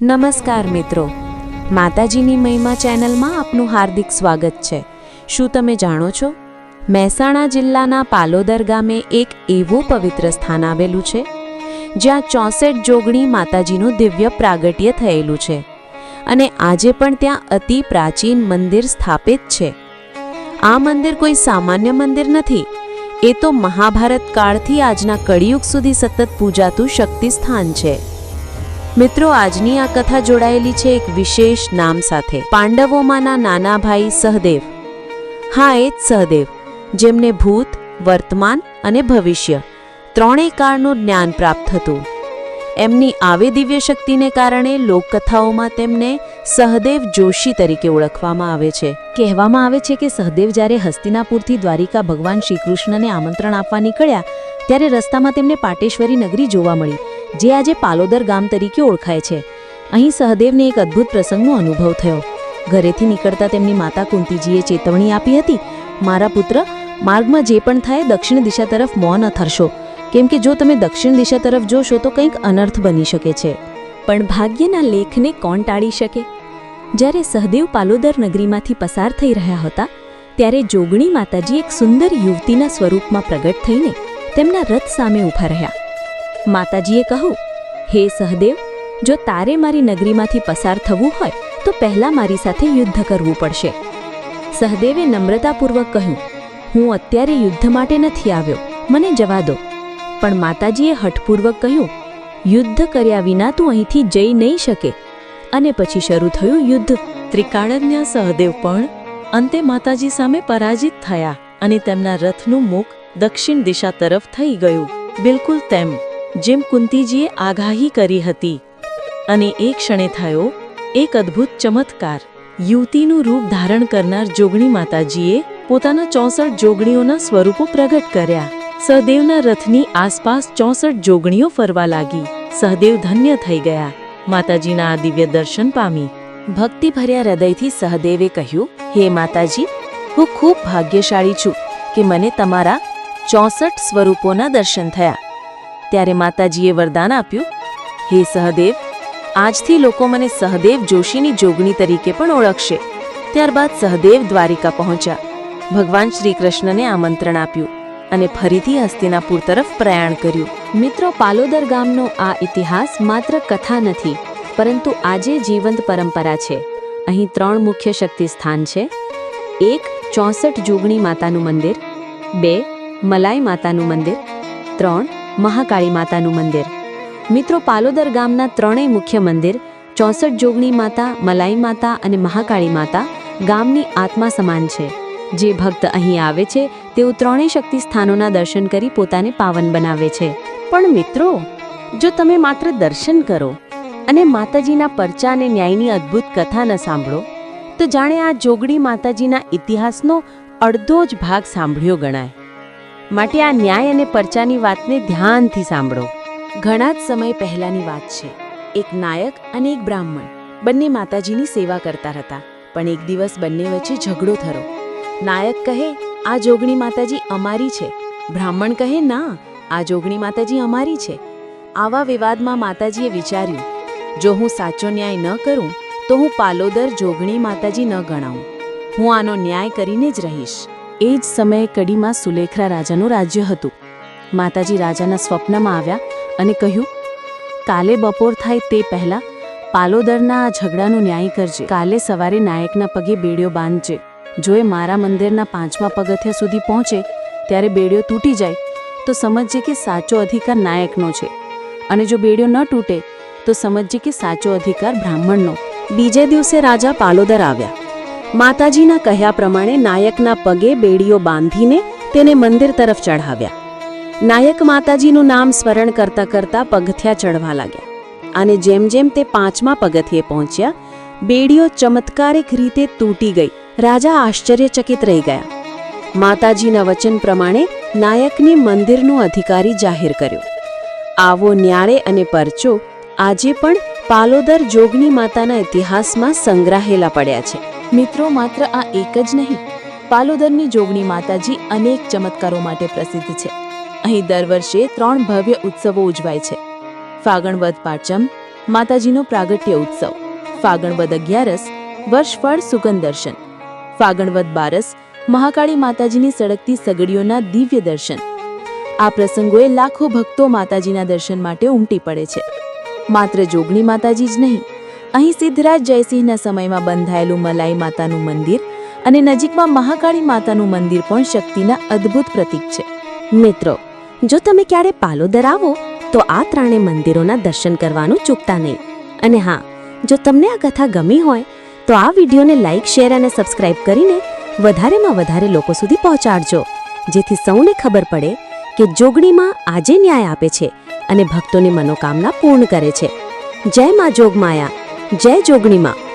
નમસ્કાર મિત્રો. માતાજીની મહિમા ચેનલમાં આપનું હાર્દિક સ્વાગત છે. શું તમે જાણો છો? મહેસાણા જિલ્લાના પાલોદર ગામે એક એવું પવિત્ર સ્થાન આવેલું છે, જ્યાં ચોસઠ જોગણી માતાજીનું દિવ્ય પ્રાગટ્ય થયેલું છે અને આજે પણ ત્યાં અતિ પ્રાચીન મંદિર સ્થાપિત છે. આ મંદિર કોઈ સામાન્ય મંદિર નથી, એ તો મહાભારત કાળથી આજના કળિયુગ સુધી સતત પૂજાતું શક્તિ સ્થાન છે. મિત્રો, આજની આ કથા જોડાયેલી છે એક વિશેષ નામ સાથે. પાંડવોમાંના નાના ભાઈ સહદેવ. હા, એ જ સહદેવ, જેમને ભૂત, વર્તમાન અને ભવિષ્ય ત્રણેય કાળનું જ્ઞાન પ્રાપ્ત હતું. એમની આવે દિવ્ય શક્તિને કારણે લોકકથાઓમાં તેમને સહદેવ જોશી તરીકે ઓળખવામાં આવે છે. કહેવામાં આવે છે કે સહદેવ જ્યારે હસ્તિનાપુરથી દ્વારિકા ભગવાન શ્રીકૃષ્ણને આમંત્રણ આપવા નીકળ્યા, ત્યારે રસ્તામાં તેમને પાટેશ્વરી નગરી જોવા મળી. જે આજે પાલોદર ગામ તરીકે ઓળખાય છે. અહીં સહદેવને એક અદ્ભુત પ્રસંગનો અનુભવ થયો. ઘરેથી નીકળતા તેમની માતા કુંતીજીએ ચેતવણી આપી હતી, મારા પુત્ર, માર્ગમાં જે પણ થાય દક્ષિણ દિશા તરફ મોં ન થરશો કેમ કે જો તમે દક્ષિણ દિશા તરફ જોશો તો કંઈક અનર્થ બની શકે છે. પણ ભાગ્યના લેખને કોણ ટાળી શકે? જ્યારે સહદેવ પાલોદર નગરીમાંથી પસાર થઈ રહ્યા હતા, ત્યારે જોગણી માતાજી એક સુંદર યુવતીના સ્વરૂપમાં પ્રગટ થઈને તેમના રથ સામે ઊભા રહ્યા. માતાજીએ કહ્યું, હે સહદેવ, જો તારે મારી નગરીમાંથી પસાર થવું હોય, તો પહેલા મારી સાથે યુદ્ધ કરવું પડશે. સહદેવે નમ્રતાપૂર્વક કહ્યું, હું અત્યારે યુદ્ધ માટે નથી આવ્યો, મને જવા દો. પણ માતાજીએ હઠપૂર્વક કહ્યું, યુદ્ધ કર્યા વિના તું અહીંથી જઈ નહીં શકે. અને પછી શરૂ થયું યુદ્ધ. ત્રિકાળજ્ઞ સહદેવ પણ અંતે માતાજી સામે પરાજિત થયા અને તેમના રથનું મુખ દક્ષિણ દિશા તરફ થઈ ગયું, બિલકુલ તેમ. જેમ કુંતીજીએ આગાહી કરી હતી. અને એ ક્ષણે થયો એક અદ્ભુત ચમત્કાર. યુવતીનું રૂપ ધારણ કરનાર જોગણી માતાજીએ પોતાના ચોસઠ જોગણીઓના સ્વરૂપો પ્રગટ કર્યા. સહદેવના રથની આસપાસ ચોસઠ જોગણીઓ ફરવા લાગી. સહદેવ ધન્ય થઈ ગયા. માતાજીના આ દિવ્ય દર્શન પામી. ભક્તિભર્યા હૃદયથી સહદેવે કહ્યું, હે માતાજી, હું ખૂબ ભાગ્યશાળી છું કે મને તમારા ચોસઠ સ્વરૂપોના દર્શન થયા. ત્યારે માતાજીએ વરદાન આપ્યું, હે સહદેવ, આજથી લોકો મને સહદેવ જોશીની જોગણી તરીકે પણ ઓળખશે. ત્યારબાદ સહદેવ દ્વારિકા પહોંચ્યા. ભગવાન શ્રી કૃષ્ણને આમંત્રણ આપ્યું અને ફરીથી હસ્તિનાપુર તરફ પ્રયાણ કર્યું. મિત્રો, પાલોદર ગામનો આ ઇતિહાસ માત્ર કથા નથી, પરંતુ આજે જીવંત પરંપરા છે. અહીં ત્રણ મુખ્ય શક્તિ સ્થાન છે. એક, ચોસઠ જોગણી માતાનું મંદિર. બે, મલાઈ માતાનું મંદિર. ત્રણ મહાકાળી માતાનું મંદિર. મિત્રો, પાલોદર ગામના ત્રણેય મુખ્ય મંદિર, ચોસઠ જોગણી માતા, મલાઈ માતા અને મહાકાળી માતા ગામની આત્મા સમાન છે. જે ભક્ત અહીં આવે છે, તેઓ ત્રણેય શક્તિ સ્થાનોના દર્શન કરી પોતાને પાવન બનાવે છે. પણ મિત્રો, જો તમે માત્ર દર્શન કરો અને માતાજીના પરચા અને ન્યાયની અદ્ભુત કથા ન સાંભળો, તો જાણે આ જોગડી માતાજીના ઇતિહાસનો અડધો જ ભાગ સાંભળ્યો ગણાય. માટે આ ન્યાય અને પરચાની વાતને ધ્યાનથી સાંભળો. ઘણા જ સમય પહેલાની વાત છે. એક નાયક અને એક બ્રાહ્મણ બંને માતાજીની સેવા કરતા હતા, પણ એક દિવસ બંને વચ્ચે ઝઘડો થયો. નાયક કહે, આ જોગણી માતાજી અમારી છે. બ્રાહ્મણ કહે, ના, આ જોગણી માતાજી અમારી છે. આવા વિવાદમાં માતાજીએ વિચાર્યું, જો હું સાચો ન્યાય ન કરું, તો હું પાલોદર જોગણી માતાજી ન ગણાવું. હું આનો ન્યાય કરીને જ રહીશ. એ જ સમયે કડીમાં સુલેખરા રાજાનું રાજ્ય હતું. માતાજી રાજાના સ્વપ્નમાં આવ્યા અને કહ્યું, કાલે બપોર થાય તે પહેલાં પાલોદરના આ ઝઘડાનો ન્યાય કરજે. કાલે સવારે નાયકના પગે બેડીઓ બાંધજે. જો એ મારા મંદિરના પાંચમા પગથિયા સુધી પહોંચે, ત્યારે બેડીઓ તૂટી જાય, તો સમજજે કે સાચો અધિકાર નાયકનો છે. અને જો બેડીઓ ન તૂટે, તો સમજજે કે સાચો અધિકાર બ્રાહ્મણનો. બીજે દિવસે રાજા પાલોદર આવ્યા. માતાજીના કહ્યા પ્રમાણે નાયકના પગે બેડીઓ બાંધીને તેને મંદિર તરફ ચઢાવ્યા. નાયક માતાજીનું નામ સ્મરણ કરતા કરતા પગથિયા ચડવા લાગ્યા અને જેમ જેમ તે પાંચમા પગથિયે પહોંચ્યા, બેડીઓ ચમત્કારિક રીતે તૂટી ગઈ. રાજા આશ્ચર્યચકિત રહી ગયા. માતાજીના વચન પ્રમાણે નાયકને મંદિરનું અધિકારી જાહેર કર્યો. આવો ન્યારે અને પરચો, આજે પણ પાલોદર જોગની માતાના ઇતિહાસમાં સંગ્રહેલા પડ્યા છે. મિત્રો, માત્ર આ એક જ નહીં, પાલોદરની જોગણી માતાજી અનેક ચમત્કારો માટે પ્રસિદ્ધ છે. અહીં દર વર્ષે ત્રણ ભવ્ય ઉત્સવો ઉજવાય છે. ફાગણ વદ પાંચમ માતાજીનો પ્રાગટ્ય ઉત્સવ. ફાગણ વદ અગિયારસ, વર્ષફળ સુગંધ દર્શન. ફાગણ વદ બારસ, મહાકાળી માતાજીની સળગતી સગડીઓના દિવ્ય દર્શન. આ પ્રસંગોએ લાખો ભક્તો માતાજીના દર્શન માટે ઉમટી પડે છે. માત્ર જોગણી માતાજી જ નહીં અહીં સિદ્ધરાજ જયસિંહના સમયમાં બંધાયેલું મલાઈ માતાનું મંદિર અને નજીકમાં મહાકાળી માતાનું મંદિર પણ શક્તિના અદ્ભુત પ્રતીક છે. મિત્રો, જો તમે ક્યારે પાલોદર આવો તો આ ત્રણે મંદિરોના દર્શન કરવાનું ચૂકતા નહીં. અને હા, જો તમને આ કથા ગમી હોય, તો આ વિડીયોને લાઇક શેર અને સબસ્ક્રાઇબ કરીને વધારેમાં વધારે લોકો સુધી પહોંચાડજો, જેથી સૌને ખબર પડે કે જોગણીમાં આજે ન્યાય આપે છે અને ભક્તોની મનોકામના પૂર્ણ કરે છે. જય માં જોગમાયા. જય જોગણીમાં.